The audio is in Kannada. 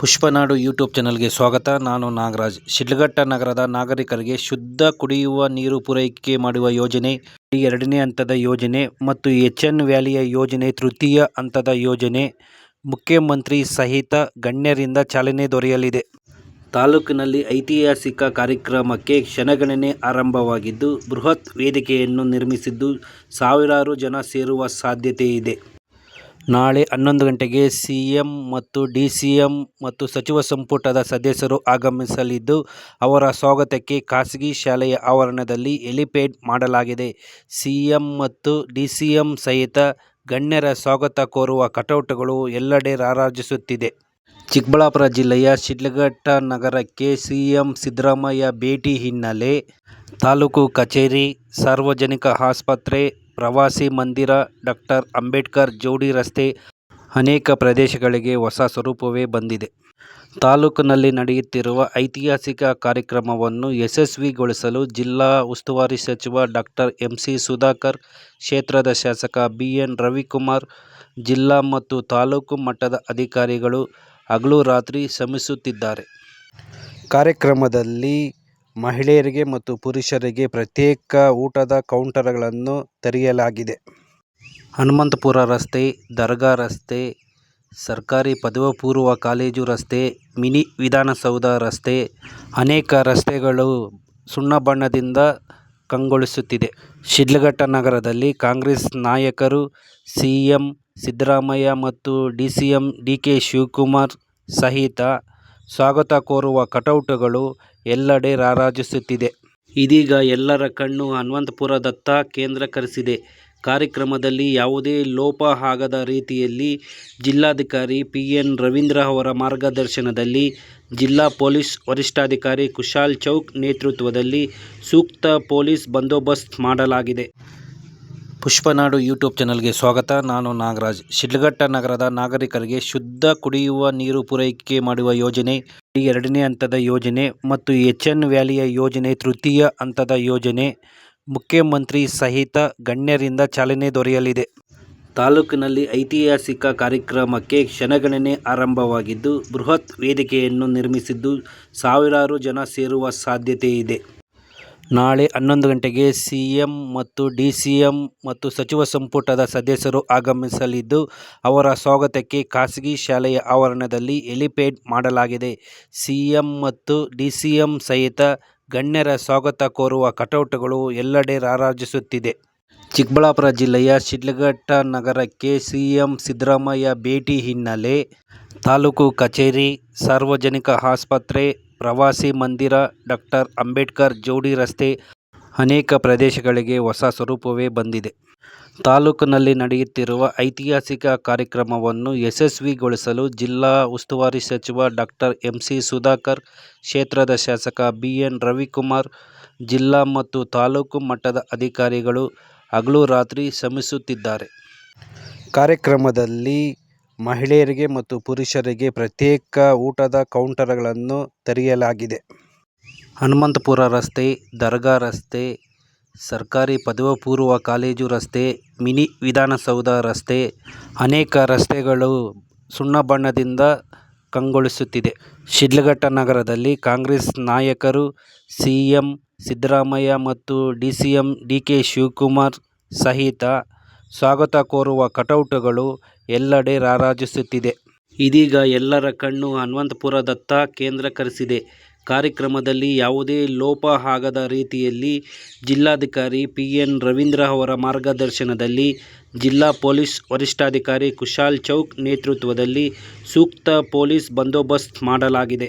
ಪುಷ್ಪನಾಡು ಯೂಟ್ಯೂಬ್ ಚಾನಲ್ಗೆ ಸ್ವಾಗತ. ನಾನು ನಾಗರಾಜ್. ಶಿಡ್ಲಘಟ್ಟ ನಗರದ ನಾಗರಿಕರಿಗೆ ಶುದ್ಧ ಕುಡಿಯುವ ನೀರು ಪೂರೈಕೆ ಮಾಡುವ ಯೋಜನೆ ಎರಡನೇ ಹಂತದ ಯೋಜನೆ ಮತ್ತು ಎಚ್ ಎನ್ ವ್ಯಾಲಿಯ ಯೋಜನೆ ತೃತೀಯ ಹಂತದ ಯೋಜನೆ ಮುಖ್ಯಮಂತ್ರಿ ಸಹಿತ ಗಣ್ಯರಿಂದ ಚಾಲನೆ ದೊರೆಯಲಿದೆ. ತಾಲೂಕಿನಲ್ಲಿ ಐತಿಹಾಸಿಕ ಕಾರ್ಯಕ್ರಮಕ್ಕೆ ಕ್ಷಣಗಣನೆ ಆರಂಭವಾಗಿದ್ದು, ಬೃಹತ್ ವೇದಿಕೆಯನ್ನು ನಿರ್ಮಿಸಿದ್ದು ಸಾವಿರಾರು ಜನ ಸೇರುವ ಸಾಧ್ಯತೆ ಇದೆ. ನಾಳೆ ಹನ್ನೊಂದು ಗಂಟೆಗೆ ಸಿಎಂ ಮತ್ತು ಡಿಸಿಎಂ ಮತ್ತು ಸಚಿವ ಸಂಪುಟದ ಸದಸ್ಯರು ಆಗಮಿಸಲಿದ್ದು, ಅವರ ಸ್ವಾಗತಕ್ಕೆ ಖಾಸಗಿ ಶಾಲೆಯ ಆವರಣದಲ್ಲಿ ಎಲಿಪೇಡ್ ಮಾಡಲಾಗಿದೆ. ಸಿಎಂ ಮತ್ತು ಡಿಸಿಎಂ ಸಹಿತ ಗಣ್ಯರ ಸ್ವಾಗತ ಕೋರುವ ಕಟೌಟ್ಗಳು ಎಲ್ಲೆಡೆ ರಾರಾಜಿಸುತ್ತಿದೆ. ಚಿಕ್ಕಬಳ್ಳಾಪುರ ಜಿಲ್ಲೆಯ ಶಿಡ್ಲಘಟ್ಟ ನಗರಕ್ಕೆ ಸಿಎಂ ಸಿದ್ದರಾಮಯ್ಯ ಭೇಟಿ ಹಿನ್ನೆಲೆ ತಾಲೂಕು ಕಚೇರಿ, ಸಾರ್ವಜನಿಕ ಆಸ್ಪತ್ರೆ ಪ್ರವಾಸಿ ಮಂದಿರ ಡಾಕ್ಟರ್ ಅಂಬೇಡ್ಕರ್ ಜೋಡಿ ರಸ್ತೆ ಅನೇಕ ಪ್ರದೇಶಗಳಿಗೆ ಹೊಸ ಸ್ವರೂಪವೇ ಬಂದಿದೆ. ತಾಲೂಕಿನಲ್ಲಿ ನಡೆಯುತ್ತಿರುವ ಐತಿಹಾಸಿಕ ಕಾರ್ಯಕ್ರಮವನ್ನು ಯಶಸ್ವಿಗೊಳಿಸಲು ಜಿಲ್ಲಾ ಉಸ್ತುವಾರಿ ಸಚಿವ ಡಾಕ್ಟರ್ ಎಂ ಸಿ ಸುಧಾಕರ್, ಕ್ಷೇತ್ರದ ಶಾಸಕ ಬಿ ಎನ್ ರವಿಕುಮಾರ್, ಜಿಲ್ಲಾ ಮತ್ತು ತಾಲೂಕು ಮಟ್ಟದ ಅಧಿಕಾರಿಗಳು ಹಗಲು ರಾತ್ರಿ ಶ್ರಮಿಸುತ್ತಿದ್ದಾರೆ. ಕಾರ್ಯಕ್ರಮದಲ್ಲಿ ಮಹಿಳೆಯರಿಗೆ ಮತ್ತು ಪುರುಷರಿಗೆ ಪ್ರತ್ಯೇಕ ಊಟದ ಕೌಂಟರ್ಗಳನ್ನು ತೆರೆಯಲಾಗಿದೆ. ಹನುಮಂತಪುರ ರಸ್ತೆ, ದರ್ಗಾ ರಸ್ತೆ, ಸರ್ಕಾರಿ ಪದವಿ ಪೂರ್ವ ಕಾಲೇಜು ರಸ್ತೆ, ಮಿನಿ ವಿಧಾನಸೌಧ ರಸ್ತೆ ಅನೇಕ ರಸ್ತೆಗಳು ಸುಣ್ಣ ಬಣ್ಣದಿಂದ ಕಂಗೊಳಿಸುತ್ತಿದೆ. ಶಿಡ್ಲಘಟ್ಟ ನಗರದಲ್ಲಿ ಕಾಂಗ್ರೆಸ್ ನಾಯಕರು ಸಿಎಂ ಸಿದ್ದರಾಮಯ್ಯ ಮತ್ತು ಡಿಸಿಎಂ ಡಿಕೆ ಶಿವಕುಮಾರ್ ಸಹಿತ ಸ್ವಾಗತ ಕೋರುವ ಕಟೌಟ್ಗಳು ಎಲ್ಲೆಡೆ ರಾರಾಜಿಸುತ್ತಿದೆ. ಇದೀಗ ಎಲ್ಲರ ಕಣ್ಣು ಹನುಮಂತಪುರದತ್ತ ಕೇಂದ್ರೀಕರಿಸಿದೆ. ಕಾರ್ಯಕ್ರಮದಲ್ಲಿ ಯಾವುದೇ ಲೋಪ ಆಗದ ರೀತಿಯಲ್ಲಿ ಜಿಲ್ಲಾಧಿಕಾರಿ ಪಿ ಎನ್ ರವೀಂದ್ರ ಅವರ ಮಾರ್ಗದರ್ಶನದಲ್ಲಿ ಜಿಲ್ಲಾ ಪೊಲೀಸ್ ವರಿಷ್ಠಾಧಿಕಾರಿ ಕುಶಾಲ್ ಚೌಕ್ ನೇತೃತ್ವದಲ್ಲಿ ಸೂಕ್ತ ಪೊಲೀಸ್ ಬಂದೋಬಸ್ತ್ ಮಾಡಲಾಗಿದೆ. ಪುಷ್ಪನಾಡು ಯೂಟ್ಯೂಬ್ ಚಾನಲ್ಗೆ ಸ್ವಾಗತ. ನಾನು ನಾಗರಾಜ್. ಶಿಡ್ಲಘಟ್ಟ ನಗರದ ನಾಗರಿಕರಿಗೆ ಶುದ್ಧ ಕುಡಿಯುವ ನೀರು ಪೂರೈಕೆ ಮಾಡುವ ಯೋಜನೆ ಎರಡನೇ ಹಂತದ ಯೋಜನೆ ಮತ್ತು ಎಚ್ ಎನ್ ವ್ಯಾಲಿಯ ಯೋಜನೆ ತೃತೀಯ ಹಂತದ ಯೋಜನೆ ಮುಖ್ಯಮಂತ್ರಿ ಸಹಿತ ಗಣ್ಯರಿಂದ ಚಾಲನೆ ದೊರೆಯಲಿದೆ. ತಾಲೂಕಿನಲ್ಲಿ ಐತಿಹಾಸಿಕ ಕಾರ್ಯಕ್ರಮಕ್ಕೆ ಕ್ಷಣಗಣನೆ ಆರಂಭವಾಗಿದ್ದು, ಬೃಹತ್ ವೇದಿಕೆಯನ್ನು ನಿರ್ಮಿಸಿದ್ದು ಸಾವಿರಾರು ಜನ ಸೇರುವ ಸಾಧ್ಯತೆ ಇದೆ. ನಾಳೆ ಹನ್ನೊಂದು ಗಂಟೆಗೆ ಸಿಎಂ ಮತ್ತು ಡಿಸಿಎಂ ಮತ್ತು ಸಚಿವ ಸಂಪುಟದ ಸದಸ್ಯರು ಆಗಮಿಸಲಿದ್ದು, ಅವರ ಸ್ವಾಗತಕ್ಕೆ ಖಾಸಗಿ ಶಾಲೆಯ ಆವರಣದಲ್ಲಿ ಎಲಿಪೇಡ್ ಮಾಡಲಾಗಿದೆ. ಸಿಎಂ ಮತ್ತು ಡಿಸಿಎಂ ಸಹಿತ ಗಣ್ಯರ ಸ್ವಾಗತ ಕೋರುವ ಕಟೌಟ್ಗಳು ಎಲ್ಲೆಡೆ ರಾರಾಜಿಸುತ್ತಿದೆ. ಚಿಕ್ಕಬಳ್ಳಾಪುರ ಜಿಲ್ಲೆಯ ಶಿಡ್ಲಘಟ್ಟ ನಗರಕ್ಕೆ ಸಿಎಂ ಸಿದ್ದರಾಮಯ್ಯ ಭೇಟಿ ಹಿನ್ನೆಲೆ ತಾಲೂಕು ಕಚೇರಿ, ಸಾರ್ವಜನಿಕ ಆಸ್ಪತ್ರೆ ಪ್ರವಾಸಿ ಮಂದಿರ ಡಾಕ್ಟರ್ ಅಂಬೇಡ್ಕರ್ ಜೋಡಿ ರಸ್ತೆ ಅನೇಕ ಪ್ರದೇಶಗಳಿಗೆ ಹೊಸ ಸ್ವರೂಪವೇ ಬಂದಿದೆ. ತಾಲೂಕಿನಲ್ಲಿ ನಡೆಯುತ್ತಿರುವ ಐತಿಹಾಸಿಕ ಕಾರ್ಯಕ್ರಮವನ್ನು ಯಶಸ್ವಿಗೊಳಿಸಲು ಜಿಲ್ಲಾ ಉಸ್ತುವಾರಿ ಸಚಿವ ಡಾಕ್ಟರ್ ಎಂ ಸಿ ಸುಧಾಕರ್, ಕ್ಷೇತ್ರದ ಶಾಸಕ ಬಿ ಎನ್ ರವಿಕುಮಾರ್, ಜಿಲ್ಲಾ ಮತ್ತು ತಾಲೂಕು ಮಟ್ಟದ ಅಧಿಕಾರಿಗಳು ಹಗಲು ರಾತ್ರಿ ಶ್ರಮಿಸುತ್ತಿದ್ದಾರೆ. ಕಾರ್ಯಕ್ರಮದಲ್ಲಿ ಮಹಿಳೆಯರಿಗೆ ಮತ್ತು ಪುರುಷರಿಗೆ ಪ್ರತ್ಯೇಕ ಊಟದ ಕೌಂಟರ್ಗಳನ್ನು ತೆರೆಯಲಾಗಿದೆ. ಹನುಮಂತಪುರ ರಸ್ತೆ, ದರ್ಗಾ ರಸ್ತೆ, ಸರ್ಕಾರಿ ಪದವಿ ಪೂರ್ವ ಕಾಲೇಜು ರಸ್ತೆ, ಮಿನಿ ವಿಧಾನಸೌಧ ರಸ್ತೆ ಅನೇಕ ರಸ್ತೆಗಳು ಸುಣ್ಣ ಬಣ್ಣದಿಂದ ಕಂಗೊಳಿಸುತ್ತಿದೆ. ಶಿಡ್ಲಘಟ್ಟ ನಗರದಲ್ಲಿ ಕಾಂಗ್ರೆಸ್ ನಾಯಕರು ಸಿಎಂ ಸಿದ್ದರಾಮಯ್ಯ ಮತ್ತು ಡಿಸಿಎಂ ಡಿಕೆ ಶಿವಕುಮಾರ್ ಸಹಿತ ಸ್ವಾಗತ ಕೋರುವ ಕಟೌಟ್ಗಳು ಎಲ್ಲೆಡೆ ರಾರಾಜಿಸುತ್ತಿದೆ. ಇದೀಗ ಎಲ್ಲರ ಕಣ್ಣು ಹನುಮಂತಪುರದತ್ತ ಕೇಂದ್ರೀಕರಿಸಿದೆ. ಕಾರ್ಯಕ್ರಮದಲ್ಲಿ ಯಾವುದೇ ಲೋಪ ಆಗದ ರೀತಿಯಲ್ಲಿ ಜಿಲ್ಲಾಧಿಕಾರಿ ಪಿ ಎನ್ ರವೀಂದ್ರ ಅವರ ಮಾರ್ಗದರ್ಶನದಲ್ಲಿ ಜಿಲ್ಲಾ ಪೊಲೀಸ್ ವರಿಷ್ಠಾಧಿಕಾರಿ ಕುಶಾಲ್ ಚೌಕ್ ನೇತೃತ್ವದಲ್ಲಿ ಸೂಕ್ತ ಪೊಲೀಸ್ ಬಂದೋಬಸ್ತ್ ಮಾಡಲಾಗಿದೆ.